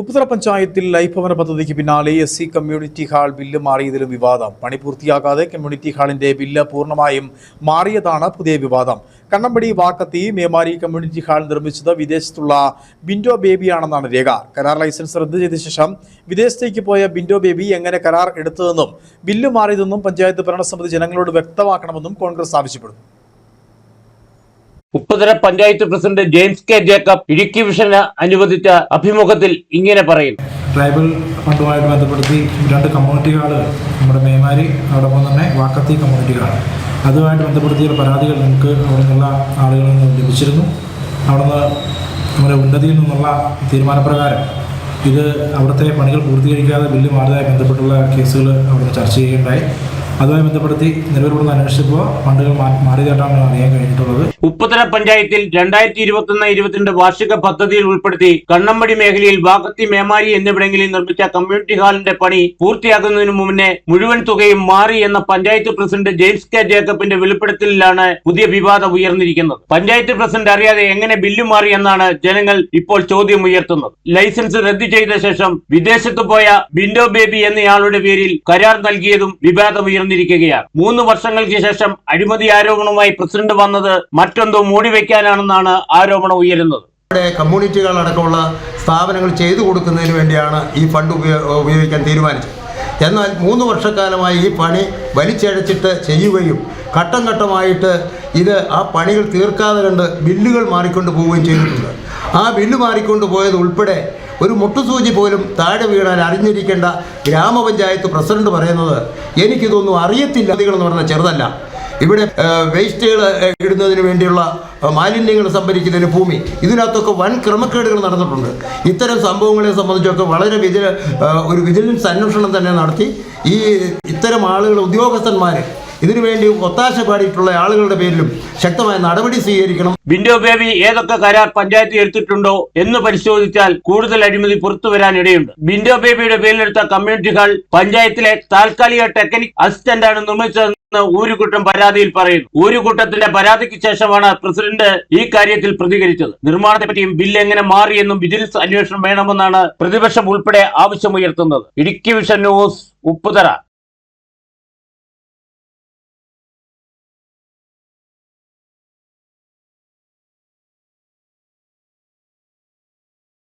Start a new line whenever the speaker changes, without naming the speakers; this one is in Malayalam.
ഉപ്പുതറ പഞ്ചായത്തിൽ ലൈഫ് ഭവന പദ്ധതിക്ക് പിന്നാലെ S C community hall bill മാറിയതിലും വിവാദം. പണി പൂർത്തിയാകാതെ കമ്മ്യൂണിറ്റി ഹാളിന്റെ ബില്ല് പൂർണമായും മാറിയതാണ് പുതിയ വിവാദം. കണ്ണമ്പടി വാക്കത്തി മേമാരി കമ്മ്യൂണിറ്റി ഹാൾ നിർമ്മിച്ചത് വിദേശത്തുള്ള ബിൻഡോ ബേബിയാണെന്നാണ് രേഖ. കരാർ ലൈസൻസ് റദ്ദ് ചെയ്ത ശേഷം വിദേശത്തേക്ക് പോയ ബിൻഡോ ബേബി എങ്ങനെ കരാർ എടുത്തതെന്നും ബില്ല് മാറിയതെന്നും പഞ്ചായത്ത് ഭരണസമിതി ജനങ്ങളോട് വ്യക്തമാക്കണമെന്നും കോൺഗ്രസ് ആവശ്യപ്പെടുന്നു.
Upputhara panchayat president James K Jacob Idukki വിഷന് അനുവദിച്ച അഭിമുഖത്തിൽ ഇങ്ങനെ പറയും
ട്രൈബൽ ഫണ്ടുമായിട്ട് ബന്ധപ്പെടുത്തി രണ്ട് കമ്മ്യൂണിറ്റികൾ നമ്മുടെ മേമാരി അതോടൊപ്പം തന്നെ വാക്കത്തി കമ്മ്യൂണിറ്റികളാണ്. അതുമായിട്ട് ബന്ധപ്പെടുത്തിയ പരാതികൾ നമുക്ക് അവിടെ നിന്നുള്ള ആളുകളിൽ നിന്ന് ലഭിച്ചിരുന്നു. അവിടെ നിന്ന് നമ്മുടെ ഉന്നതിയിൽ നിന്നുള്ള തീരുമാനപ്രകാരം ഇത് അവിടുത്തെ പണികൾ പൂർത്തീകരിക്കാതെ ബില്ല് മാറിയതായി ബന്ധപ്പെട്ടുള്ള കേസുകൾ അവിടെ ചർച്ച ചെയ്യുകയുണ്ടായി. അതുമായി ബന്ധപ്പെടുത്തി നിലവിലുള്ള അന്വേഷിച്ചപ്പോൾ ഫണ്ടുകൾ മാറിയതായിട്ടാണ് അറിയാൻ കഴിഞ്ഞിട്ടുള്ളത്.
ഉപ്പുതല പഞ്ചായത്തിൽ രണ്ടായിരത്തി ഇരുപത്തി ഒന്ന് ഇരുപത്തിരണ്ട് വാർഷിക പദ്ധതിയിൽ ഉൾപ്പെടുത്തി കണ്ണമ്പടി മേഖലയിൽ വാകത്തി മേമാരി എന്നിവിടങ്ങളിൽ നിർമ്മിച്ച കമ്മ്യൂണിറ്റി ഹാളിന്റെ പണി പൂർത്തിയാക്കുന്നതിന് മുന്നേ മുഴുവൻ തുകയും മാറി എന്ന പഞ്ചായത്ത് പ്രസിഡന്റ് ജെയിംസ് കെ ജേക്കബിന്റെ വെളിപ്പെടുത്തലിലാണ് പുതിയ വിവാദം ഉയർന്നിരിക്കുന്നത്. പഞ്ചായത്ത് പ്രസിഡന്റ് അറിയാതെ എങ്ങനെ ബില്ല് മാറി എന്നാണ് ജനങ്ങൾ ഇപ്പോൾ ചോദ്യം ഉയർത്തുന്നത്. ലൈസൻസ് റദ്ദു ചെയ്ത ശേഷം വിദേശത്ത് പോയ ബിൻഡോ ബേബി എന്നയാളുടെ പേരിൽ കരാർ നൽകിയതും വിവാദം ഉയർന്നിരിക്കുകയാണ് മൂന്ന് വർഷങ്ങൾക്ക് ശേഷം അഴിമതി ആരോപണവുമായി പ്രസിഡന്റ് വന്നത് മറ്റൊന്തോ മൂടിവെക്കാനാണെന്നാണ് ആരോപണം ഉയരുന്നത്.
ഇവിടെ കമ്മ്യൂണിറ്റികളടക്കമുള്ള സ്ഥാപനങ്ങൾ ചെയ്തു കൊടുക്കുന്നതിന് വേണ്ടിയാണ് ഈ ഫണ്ട് ഉപയോഗിക്കാൻ തീരുമാനിച്ചത്. എന്നാൽ മൂന്ന് വർഷക്കാലമായി ഈ പണി വലിച്ചഴച്ചിട്ട് ചെയ്യുകയും ഘട്ടം ഘട്ടമായിട്ട് ഇത് ആ പണികൾ തീർക്കാതെ കണ്ട് ബില്ലുകൾ മാറിക്കൊണ്ട് പോവുകയും ചെയ്തിട്ടുണ്ട്. ആ ബില്ല് മാറിക്കൊണ്ട് പോയത് ഉൾപ്പെടെ ഒരു മുട്ടുസൂചി പോലും താഴെ വീണാൽ അറിഞ്ഞിരിക്കേണ്ട ഗ്രാമപഞ്ചായത്ത് പ്രസിഡന്റ് പറയുന്നത് എനിക്കിതൊന്നും അറിയത്തില്ല. എന്ന് പറഞ്ഞാൽ ചെറുതല്ല. ഇവിടെ വേസ്റ്റുകൾ ഇടുന്നതിന് വേണ്ടിയുള്ള മാലിന്യങ്ങൾ സംഭരിക്കുന്നതിന് ഭൂമി. ഇതിനകത്തൊക്കെ വൻ ക്രമക്കേടുകൾ നടന്നിട്ടുണ്ട്. ഇത്തരം സംഭവങ്ങളെ സംബന്ധിച്ചൊക്കെ വളരെ വിജില ഒരു വിജിലൻസ് അന്വേഷണം തന്നെ നടത്തി. ഈ ഇത്തരം ആളുകൾ ഉദ്യോഗസ്ഥന്മാർ ഇതിനുവേണ്ടി ഒത്താശ പാടിയിട്ടുള്ള ആളുകളുടെ പേരിലും ശക്തമായ നടപടി സ്വീകരിക്കണം.
ബിൻഡോ ബേബി ഏതൊക്കെ കരാർ പഞ്ചായത്ത് എടുത്തിട്ടുണ്ടോ എന്ന് പരിശോധിച്ചാൽ കൂടുതൽ അഴിമതി പുറത്തു വരാൻ ഇടയുണ്ട് ബിൻഡോ ബേബിയുടെ പേരിലെടുത്ത കമ്മ്യൂണിറ്റി ഹാൾ പഞ്ചായത്തിലെ താൽക്കാലിക ടെക്നിക് അസിസ്റ്റന്റ് ആണ് നിർമ്മിച്ചതെന്ന് ഊരുകൂട്ടം പരാതിയിൽ പറയുന്നു. ഊരുകൂട്ടത്തിന്റെ പരാതിക്ക് ശേഷമാണ് പ്രസിഡന്റ് ഈ കാര്യത്തിൽ പ്രതികരിച്ചത്. നിർമ്മാണത്തെ പറ്റിയും ബില്ല് എങ്ങനെ മാറിയെന്നും വിജിലൻസ് അന്വേഷണം വേണമെന്നാണ് പ്രതിപക്ഷം ഉൾപ്പെടെ ആവശ്യമുയർത്തുന്നത്. Idukki vision news Upputhara.